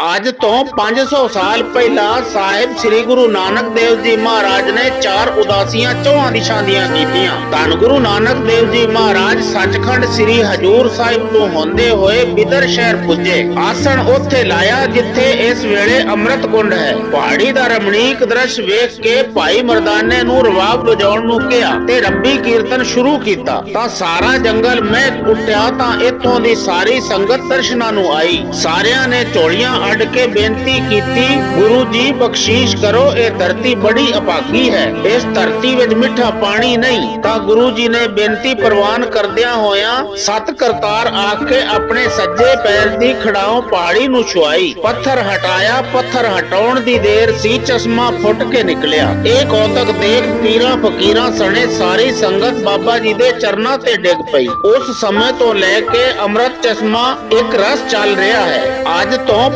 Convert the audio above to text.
ਅੱਜ ਤੋਂ 500 ਸਾਲ ਪਹਿਲਾਂ ਸਾਹਿਬ ਸ੍ਰੀ ਗੁਰੂ ਨਾਨਕ ਦੇਵ ਜੀ ਮਹਾਰਾਜ ਨੇ ਚਾਰ ਉਦਾਸੀਆਂ ਚੌਹਾਂ ਦਿਸ਼ਾ ਦੀਆਂ ਕੀਤੀਆਂ। ਧੰਨ ਗੁਰੂ ਨਾਨਕ ਦੇਵ ਜੀ ਮਹਾਰਾਜ ਸੱਚਖੰਡ ਸ੍ਰੀ ਹਜੂਰ ਸਾਹਿਬ ਤੋਂ ਹੁੰਦੇ ਹੋਏ ਬਿਦਰ ਸ਼ਹਿਰ ਪੁੱਜੇ। ਆਸਣ ਉੱਥੇ ਲਾਇਆ ਜਿੱਥੇ ਇਸ ਵੇਲੇ ਅੰਮ੍ਰਿਤ ਕੁੰਡ ਹੈ। ਪਹਾੜੀ ਦਾ ਰਮਣੀਕ ਦ੍ਰਿਸ਼ ਵੇਖ ਕੇ ਭਾਈ ਮਰਦਾਨੇ ਨੂੰ ਰਵਾਬ ਵਜਾਉਣ ਨੂੰ ਕਿਹਾ ਤੇ ਰੱਬੀ ਕੀਰਤਨ ਸ਼ੁਰੂ ਕੀਤਾ। ਤਾਂ ਸਾਰਾ ਜੰਗਲ ਮਹਿਕ ਉੱਠਿਆ ਤਾਂ ਇੱਥੋਂ ਦੀ ਸਾਰੀ ਸੰਗਤ ਦਰਸ਼ਨਾਂ ਨੂੰ ਆਈ। ਸਾਰਿਆਂ ਨੇ ਝੋਲੀਆਂ ਅੱਡ ਕੇ ਬੇਨਤੀ ਕੀਤੀ, ਗੁਰੂ ਜੀ, ਬਖਸ਼ੀਸ਼ ਕਰੋ, ਇਹ ਧਰਤੀ ਬੜੀ ਅਪਾਗੀ ਹੈ। ਇਸ ਧਰਤੀ ਵਿੱਚ ਮਿੱਠਾ ਪਾਣੀ ਨਹੀਂ। ਤਾਂ ਗੁਰੂ ਜੀ ਨੇ ਬੇਨਤੀ ਪ੍ਰਵਾਨ ਕਰਦਿਆਂ ਹੋਇਆਂ ਸਤ ਕਰਤਾਰ ਆਖ ਕੇ ਆਪਣੇ ਸੱਜੇ ਪੈਰ ਦੀ ਖੜਾਉ ਪਹਾੜੀ ਨੂੰ ਛੁਆਈ। ਪੱਥਰ ਹਟਾਇਆ, ਪੱਥਰ ਹਟਾਉਣ ਦੀ ਦੇਰ ਸੀ, ਚਸ਼ਮਾ ਫੁੱਟ ਕੇ ਨਿਕਲਿਆ। ਇਹ ਕੌਤਕ ਦੇਖ ਪੀਰਾਂ ਫਕੀਰਾਂ ਸਣੇ ਸਾਰੀ ਸੰਗਤ ਬਾਬਾ ਜੀ ਦੇ ਚਰਨਾਂ ਤੇ ਡਿੱਗ ਪਈ। ਉਸ ਸਮੇਂ ਤੋਂ ਲੈ ਕੇ ਅੰਮ੍ਰਿਤ ਚਸ਼ਮਾ ਇੱਕ ਰਸ ਚੱਲ ਰਿਹਾ ਹੈ। ਅੱਜ ਤੋਂ